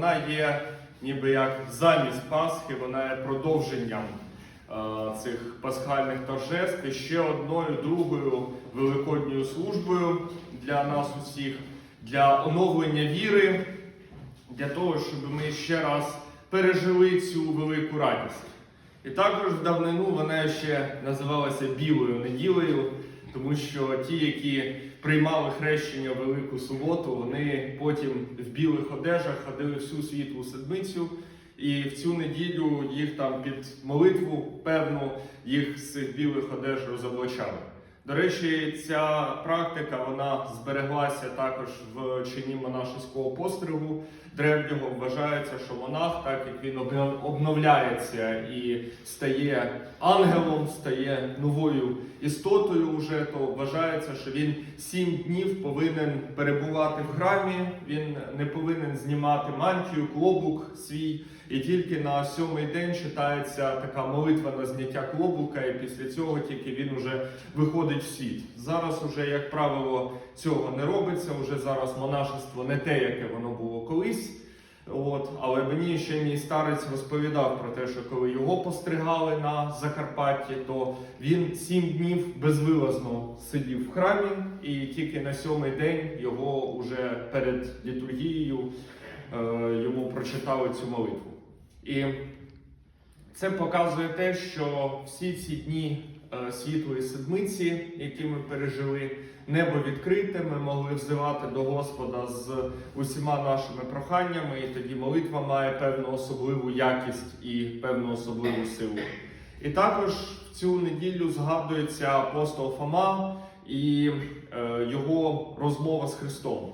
Вона є ніби як замість Пасхи, вона є продовженням е, цих пасхальних торжеств і ще одною другою великодньою службою для нас усіх, для оновлення віри, для того, щоб ми ще раз пережили цю велику радість. І також в давнину вона ще називалася Білою неділею, тому що ті, які приймали хрещення Велику суботу, вони потім в білих одежах ходили всю світлу седмицю, і в цю неділю їх там під молитву певну їх з цих білих одеж розоблачали. До речі, ця практика вона збереглася також в чині монашеського постригу древнього. Вважається, що монах, так як він обновляється і стає ангелом, стає новою істотою, вже то вважається, що він сім днів повинен перебувати в храмі. Він не повинен знімати мантію, клобук свій. І тільки на сьомий день читається така молитва на зняття клобука, і після цього тільки він уже виходить в світ. Зараз уже, як правило, цього не робиться. Уже зараз монашество не те, яке воно було колись. От, але мені ще мій старець розповідав про те, що коли його постригали на Закарпатті, то він сім днів безвилазно сидів в храмі, і тільки на сьомий день його вже перед літургією е, йому прочитали цю молитву. І це показує те, що всі ці дні е, світлої седмиці, які ми пережили, небо відкрите, ми могли взивати до Господа з усіма нашими проханнями, і тоді молитва має певну особливу якість і певну особливу силу. І також в цю неділю згадується апостол Фома і е, його розмова з Христом.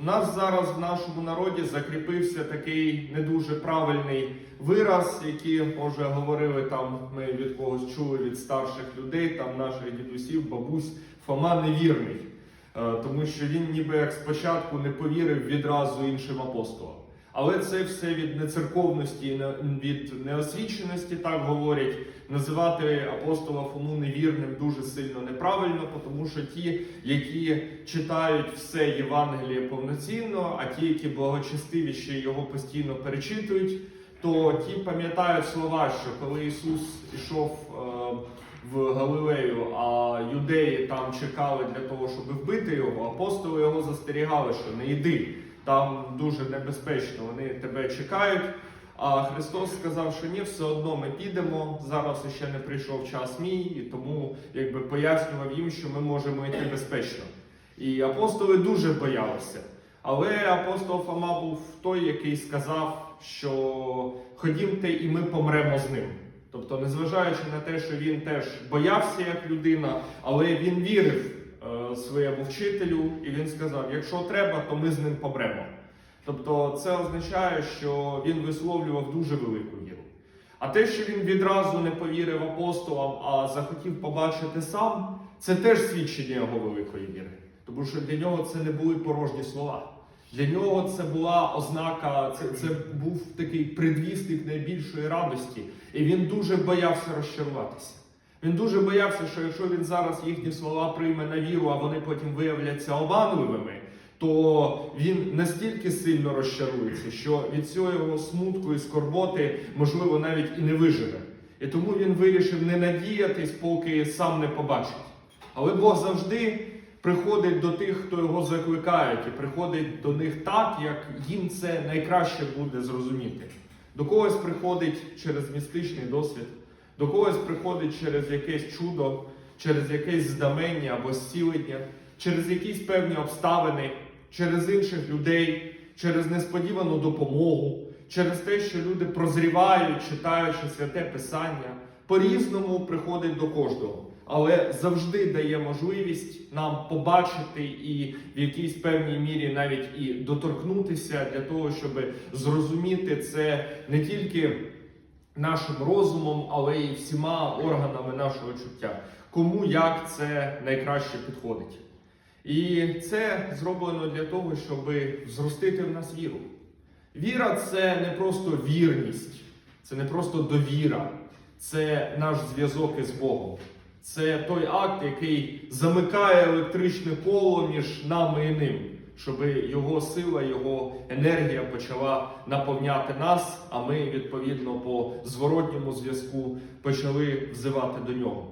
У нас зараз в нашому народі закріпився такий не дуже правильний вираз, який, може, говорили там, ми від когось чули від старших людей, там наших дідусів, бабусь, Фома невірний. Е, Тому що він ніби як спочатку не повірив відразу іншим апостолам. Але це все від нецерковності, і від неосвіченості, так говорять. Називати апостола Фому невірним дуже сильно неправильно, тому що ті, які читають все Євангеліє повноцінно, а ті, які благочестиві ще його постійно перечитують, то ті пам'ятають слова, що коли Ісус ішов е, в Галилею, а юдеї там чекали для того, щоб вбити його, апостоли його застерігали, що не йди. Там дуже небезпечно, вони тебе чекають. А Христос сказав, що ні, все одно ми підемо. Зараз ще не прийшов час мій, і тому якби пояснював їм, що ми можемо йти безпечно. І апостоли дуже боялися. Але апостол Фома був той, який сказав, що ходімте і ми помремо з ним. Тобто, незважаючи на те, що він теж боявся як людина, але він вірив своєму вчителю, і він сказав: якщо треба, то ми з ним помремо. Тобто, це означає, що він висловлював дуже велику віру. А те, що він відразу не повірив апостолам, а захотів побачити сам, це теж свідчення його великої віри. Тому що для нього це не були порожні слова. Для нього це була ознака, це, це був такий предвісник найбільшої радості, і він дуже боявся розчаруватися. Він дуже боявся, що якщо він зараз їхні слова прийме на віру, а вони потім виявляться обманливими, то він настільки сильно розчарується, що від цього його смутку і скорботи, можливо, навіть і не виживе. І тому він вирішив не надіятись, поки сам не побачить. Але Бог завжди приходить до тих, хто його закликають, і приходить до них так, як їм це найкраще буде зрозуміти. До когось приходить через містичний досвід, до когось приходить через якесь чудо, через якесь здамення або зцілення, через якісь певні обставини, через інших людей, через несподівану допомогу, через те, що люди прозрівають, читаючи святе Писання, по-різному приходить до кожного. Але завжди дає можливість нам побачити і в якійсь певній мірі навіть і доторкнутися для того, щоб зрозуміти це не тільки нашим розумом, але й всіма органами нашого чуття. Кому як це найкраще підходить. І це зроблено для того, щоб зростити в нас віру. Віра це не просто вірність, це не просто довіра, це наш зв'язок із Богом. Це той акт, який замикає електричне коло між нами і ним. Щоб його сила, його енергія почала наповняти нас, а ми відповідно по зворотньому зв'язку почали взивати до нього.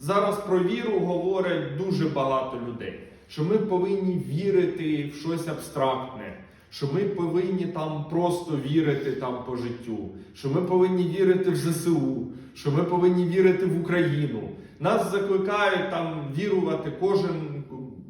Зараз про віру говорять дуже багато людей, що ми повинні вірити в щось абстрактне, що ми повинні там просто вірити там по життю, що ми повинні вірити в ЗСУ, що ми повинні вірити в Україну. Нас закликають там вірувати кожен,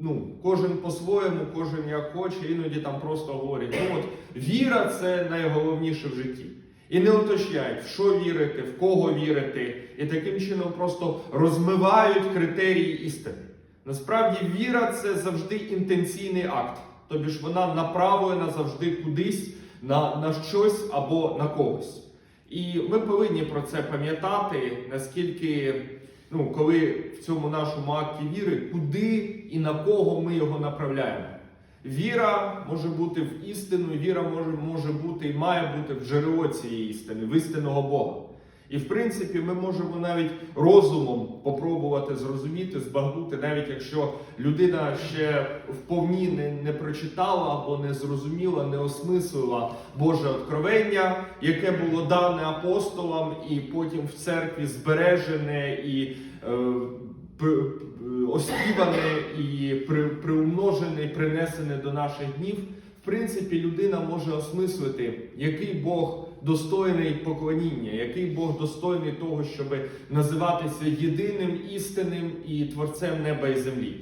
ну, кожен по-своєму, кожен як хоче, іноді там просто говорять, ну от віра це найголовніше в житті. І не уточняють, в що вірити, в кого вірити, і таким чином просто розмивають критерії істини. Насправді, віра це завжди інтенційний акт, тобі ж вона направлена завжди кудись на, на щось або на когось. І ми повинні про це пам'ятати, наскільки, ну, коли в цьому нашому акті віри, куди і на кого ми його направляємо. Віра може бути в істину, віра може, може бути і має бути в джерело цієї істини, в істинного Бога. І в принципі, ми можемо навіть розумом попробувати зрозуміти, збагнути, навіть якщо людина ще вповні не, не прочитала або не зрозуміла, не осмислила Боже откровення, яке було дане апостолам, і потім в церкві збережене і е, п- оспіване і при, приумножене, і принесене до наших днів. В принципі, людина може осмислити, який Бог достойний поклоніння, який Бог достойний того, щоб називатися єдиним істинним і творцем неба і землі.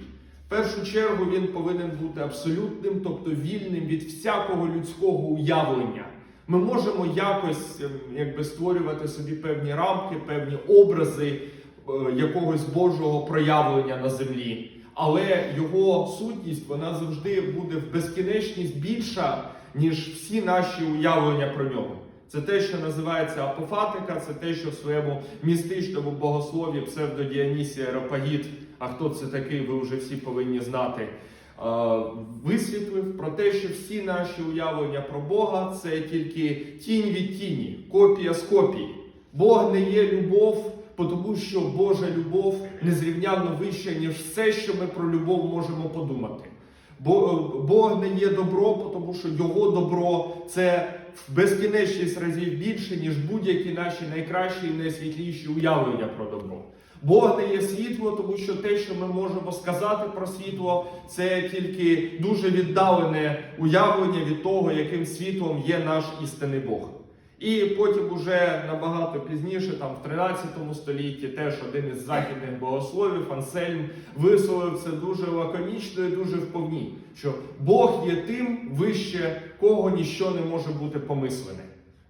В першу чергу він повинен бути абсолютним, тобто вільним від всякого людського уявлення. Ми можемо якось ем, якби створювати собі певні рамки, певні образи е, якогось Божого проявлення на землі. Але його сутність вона завжди буде в безкінечність більша, ніж всі наші уявлення про нього. Це те, що називається апофатика, це те, що в своєму містичному богослові псевдодіанісія Аеропагіт, а хто це такий, ви вже всі повинні знати, е, висвітлив про те, що всі наші уявлення про Бога це тільки тінь від тіні, копія з копії. Бог не є любов, тому що Божа любов незрівнянно вища, ніж все, що ми про любов можемо подумати. Бо Бог не є добро, тому що Його добро це в безкінечність разів більше, ніж будь-які наші найкращі і найсвітліші уявлення про добро. Бог не є світло, тому що те, що ми можемо сказати про світло, це тільки дуже віддалене уявлення від того, яким світлом є наш істинний Бог. І потім уже набагато пізніше, там в 13 столітті, теж один із західних богословів, Ансельм, висловив це дуже лаконічно і дуже вповні, що Бог є тим вище, кого ніщо не може бути помислене.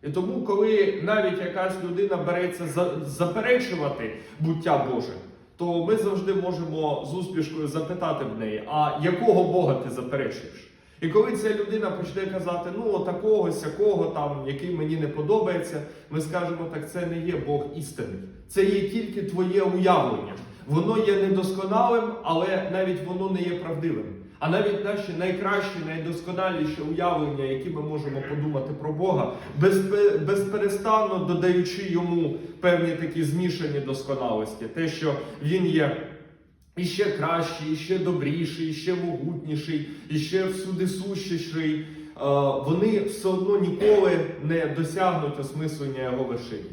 І тому, коли навіть якась людина береться заперечувати буття Боже, то ми завжди можемо з успішкою запитати в неї, а якого Бога ти заперечуєш? І коли ця людина почне казати, ну такого, сякого там, який мені не подобається, ми скажемо, так це не є Бог істинний. Це є тільки твоє уявлення. Воно є недосконалим, але навіть воно не є правдивим. А навіть наші найкращі, найдосконаліші уявлення, які ми можемо подумати про Бога, безпе- безперестанно додаючи йому певні такі змішані досконалості, те, що він є і ще кращий, і ще добріший, і ще могутніший, і ще всюди сущіший, е, вони все одно ніколи не досягнуть осмислення його вершини.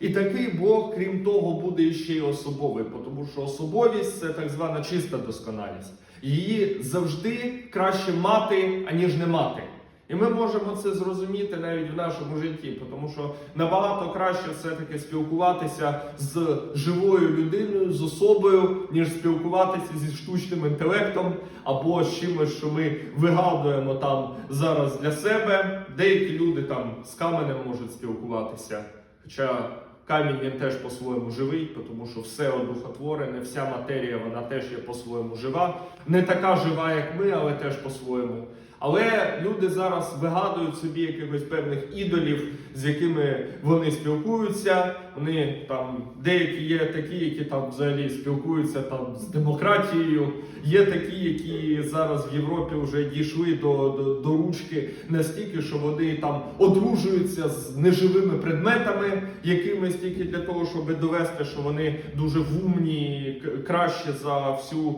І такий Бог, крім того, буде ще й особовий, тому що особовість це так звана чиста досконалість. Її завжди краще мати, аніж не мати. І ми можемо це зрозуміти навіть в нашому житті, тому що набагато краще все-таки спілкуватися з живою людиною, з особою, ніж спілкуватися зі штучним інтелектом або з чимось, що ми вигадуємо там зараз для себе. Деякі люди там з каменем можуть спілкуватися. Хоча камінь він теж по-своєму живий, тому що все одухотворене, вся матерія вона теж є по-своєму жива. Не така жива, як ми, але теж по-своєму. Але люди зараз вигадують собі якихось певних ідолів, з якими вони спілкуються. Вони там деякі є такі, які там взагалі спілкуються там з демократією. Є такі, які зараз в Європі вже дійшли до, до, до ручки настільки, що вони там одружуються з неживими предметами, якимись тільки для того, щоб довести, що вони дуже вумні, краще за всю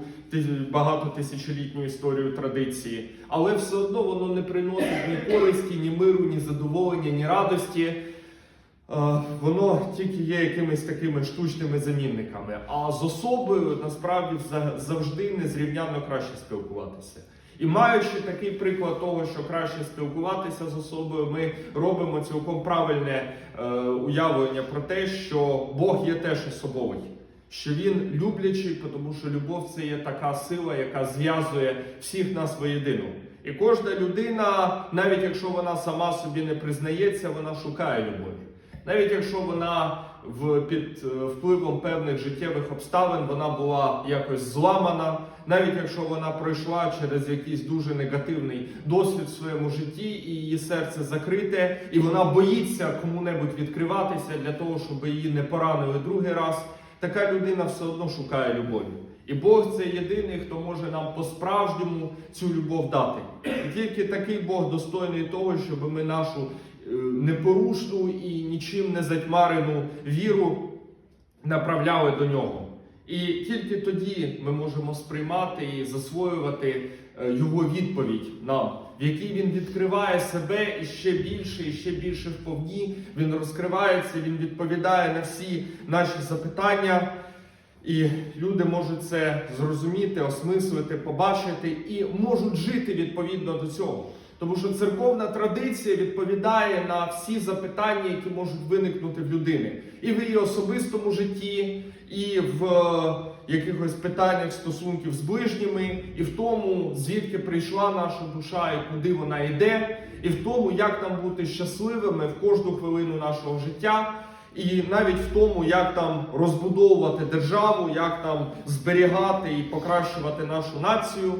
багатотисячолітню історію традиції, але все одно воно не приносить ні користі, ні миру, ні задоволення, ні радості. Е, Воно тільки є якимись такими штучними замінниками. А з особою насправді завжди незрівнянно краще спілкуватися. І маючи такий приклад того, що краще спілкуватися з особою, ми робимо цілком правильне е, уявлення про те, що Бог є теж особовий, що він люблячий, тому що любов це є така сила, яка зв'язує всіх нас воєдину. І кожна людина, навіть якщо вона сама собі не признається, вона шукає любові. Навіть якщо вона в, під е, впливом певних життєвих обставин вона була якось зламана, навіть якщо вона пройшла через якийсь дуже негативний досвід в своєму житті, і її серце закрите, і вона боїться кому-небудь відкриватися для того, щоб її не поранили другий раз, така людина все одно шукає любові. І Бог це єдиний, хто може нам по-справжньому цю любов дати. І тільки такий Бог достойний того, щоб ми нашу е, непорушну і нічим не затьмарену віру направляли до нього. І тільки тоді ми можемо сприймати і засвоювати його відповідь нам, в якій він відкриває себе і ще більше, і ще більше вповні. Він розкривається, він відповідає на всі наші запитання. І люди можуть це зрозуміти, осмислити, побачити і можуть жити відповідно до цього. Тому що церковна традиція відповідає на всі запитання, які можуть виникнути в людини, і в її особистому житті, і в е, якихось питаннях стосунків з ближніми, і в тому, звідки прийшла наша душа і куди вона йде, і в тому, як нам бути щасливими в кожну хвилину нашого життя. І навіть в тому, як там розбудовувати державу, як там зберігати і покращувати нашу націю,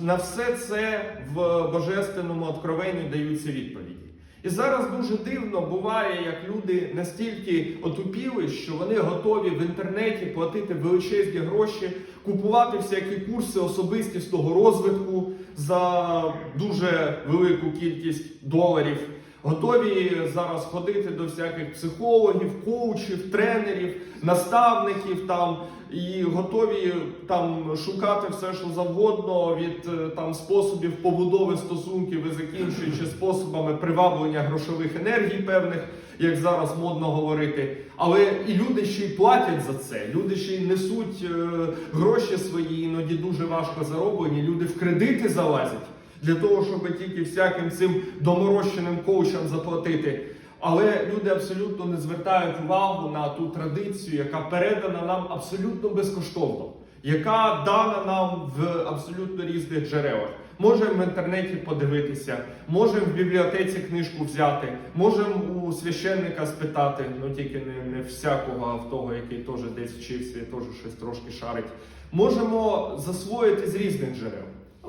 на, все це в божественному откровенні даються відповіді. І зараз дуже дивно буває, як люди настільки отупіли, що вони готові в інтернеті платити величезні гроші, купувати всякі курси особистісного розвитку за дуже велику кількість доларів. Готові зараз ходити до всяких психологів, коучів, тренерів, наставників там і готові там шукати все, що завгодно від е, там способів побудови стосунків і закінчуючи способами приваблення грошових енергій певних, як зараз модно говорити. Але і люди ще й платять за це. Люди ще й несуть е, гроші свої, іноді дуже важко зароблені. Люди в кредити залазять для того, щоб тільки всяким цим доморощеним коучам заплатити. Але люди абсолютно не звертають увагу на ту традицію, яка передана нам абсолютно безкоштовно, яка дана нам в абсолютно різних джерелах. Можемо в інтернеті подивитися, можемо в бібліотеці книжку взяти, можемо у священника спитати, ну тільки не, не всякого, а в того, який теж десь вчився і теж щось трошки шарить. Можемо засвоїти з різних джерел.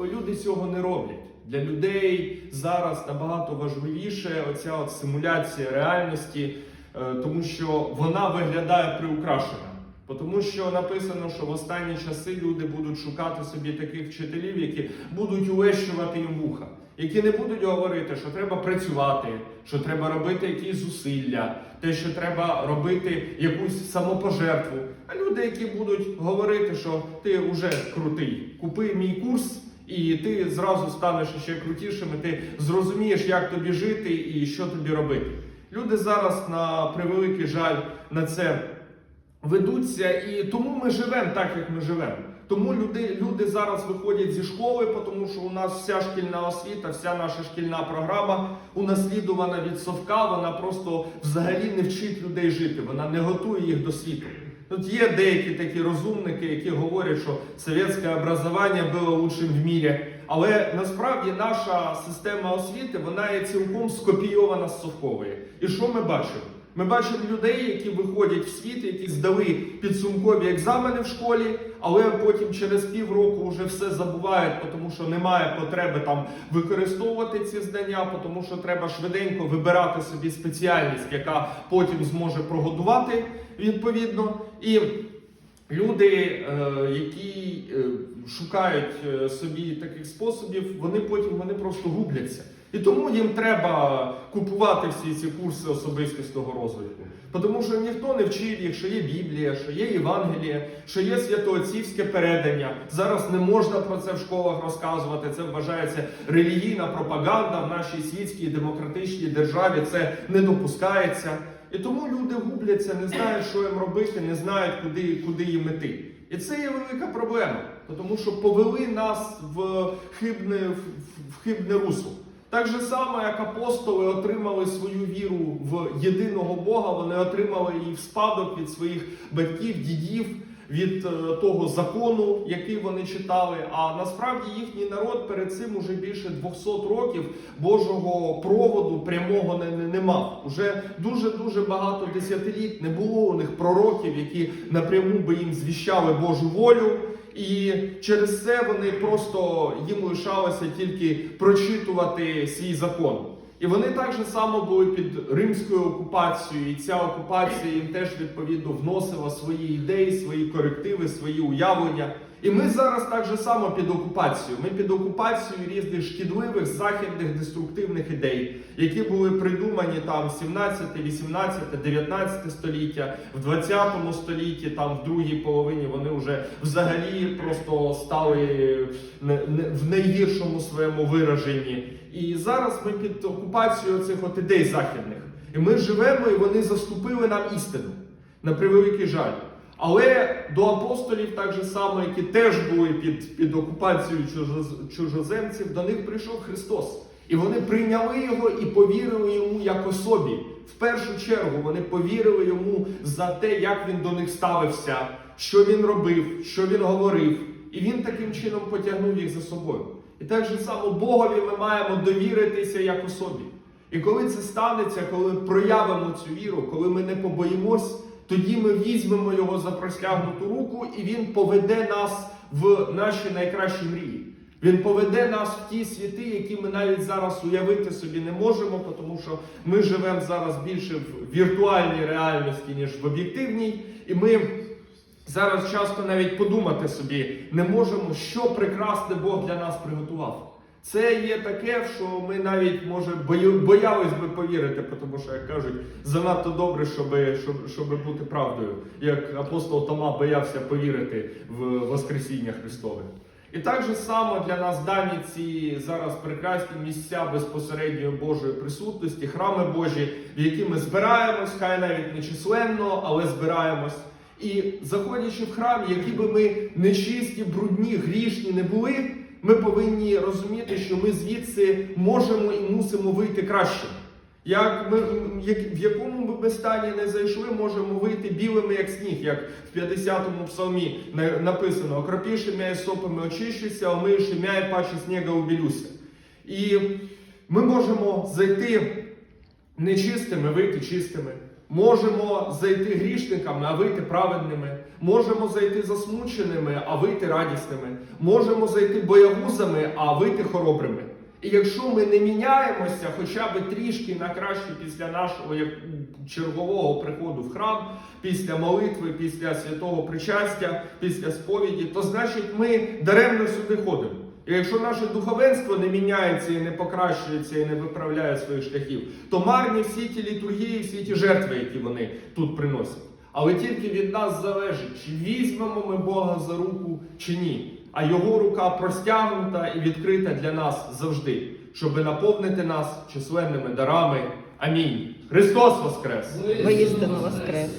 Люди цього не роблять. Для людей зараз набагато важливіше оця от симуляція реальності, е, тому що вона виглядає приукрашена. Тому що написано, що в останні часи люди будуть шукати собі таких вчителів, які будуть улещувати їм вуха, які не будуть говорити, що треба працювати, що треба робити якісь зусилля, те, що треба робити якусь самопожертву. А люди, які будуть говорити, що ти вже крутий, купи мій курс. І ти зразу станеш ще крутішим, і ти зрозумієш, як тобі жити і що тобі робити. Люди зараз, на превеликий жаль, на це ведуться, і тому ми живемо так, як ми живемо. Тому люди, люди зараз виходять зі школи, тому що у нас вся шкільна освіта, вся наша шкільна програма унаслідувана від совка. Вона просто взагалі не вчить людей жити, вона не готує їх до світу. Тут є деякі такі розумники, які говорять, що совєтське образування було лучшим в мірі. Але насправді наша система освіти вона є цілком скопійована з совкової. І що ми бачимо? Ми бачимо людей, які виходять в світ, які здали підсумкові екзамени в школі, але потім через півроку вже все забувають, тому що немає потреби там використовувати ці знання, тому що треба швиденько вибирати собі спеціальність, яка потім зможе прогодувати відповідно. І люди, е, які е, шукають е, собі таких способів, вони потім вони просто губляться. І тому їм треба купувати всі ці курси особистісного розвитку. Тому що ніхто не вчив їх, що є Біблія, що є Євангеліє, що є святоотцівське передання. Зараз не можна про це в школах розказувати. Це вважається релігійна пропаганда в нашій світській демократичній державі. Це не допускається. І тому люди губляться, не знають, що їм робити, не знають, куди, куди їм іти. І це є велика проблема, тому що повели нас в хибне, в- хибне русло. Так же само, як апостоли отримали свою віру в єдиного Бога, вони отримали її в спадок від своїх батьків, дідів, від е, того закону, який вони читали. А насправді їхній народ перед цим уже більше 200 років Божого проводу прямого не, не, не мав. Уже дуже дуже багато десятиліть не було у них пророків, які напряму би їм звіщали Божу волю. І через це вони просто їм лишалося тільки прочитувати свій закон. І вони так же само були під римською окупацією, і ця окупація їм теж відповідно вносила свої ідеї, свої корективи, свої уявлення. І ми зараз так же само під окупацією. Ми під окупацією різних шкідливих західних деструктивних ідей, які були придумані там 17, 18, 19 століття, в 20 столітті, там в другій половині вони вже взагалі просто стали в найгіршому своєму вираженні. І зараз ми під окупацією цих от ідей західних. І ми живемо, і вони заступили нам істину. На превеликий жаль. Але до апостолів, так же само, які теж були під, під окупацією чужоземців, до них прийшов Христос. І вони прийняли його і повірили йому як особі. В першу чергу вони повірили йому за те, як він до них ставився, що він робив, що він говорив. І він таким чином потягнув їх за собою. І так же само Богові ми маємо довіритися як особі. І коли це станеться, коли проявимо цю віру, коли ми не побоїмось, тоді ми візьмемо його за простягнуту руку, і він поведе нас в наші найкращі мрії. Він поведе нас в ті світи, які ми навіть зараз уявити собі не можемо, тому що ми живемо зараз більше в віртуальній реальності, ніж в об'єктивній. І ми зараз часто навіть подумати собі не можемо, що прекрасне Бог для нас приготував. Це є таке, що ми навіть може боялись би повірити, тому що як кажуть, занадто добре, щоб, щоб, щоб бути правдою, як апостол Тома боявся повірити в Воскресіння Христове. І так же само для нас дані ці зараз прекрасні місця безпосередньої Божої присутності, храми Божі, в які ми збираємось, хай навіть не численно, але збираємось. І заходячи в храм, які би ми нечисті, брудні, грішні не були, ми повинні розуміти, що ми звідси можемо і мусимо вийти краще. Як ми, як, в якому ми стані не зайшли, можемо вийти білими, як сніг, як в 50-му псалмі написано: окропіш ім'я і сопами очищуся, омиєш ім'я і паче снега убілюся. І ми можемо зайти нечистими, вийти чистими. Можемо зайти грішниками, а вийти праведними. Можемо зайти засмученими, а вийти радісними. Можемо зайти боягузами, а вийти хоробрими. І якщо ми не міняємося хоча б трішки на краще після нашого як, чергового приходу в храм, після молитви, після святого причастя, після сповіді, то значить ми даремно сюди ходимо. І якщо наше духовенство не міняється і не покращується і не виправляє своїх шляхів, то марні всі ті літургії, всі ті жертви, які вони тут приносять. Але тільки від нас залежить, чи візьмемо ми Бога за руку чи ні. А його рука простягнута і відкрита для нас завжди, щоб наповнити нас численними дарами. Амінь. Христос Воскрес! Воістину воскрес.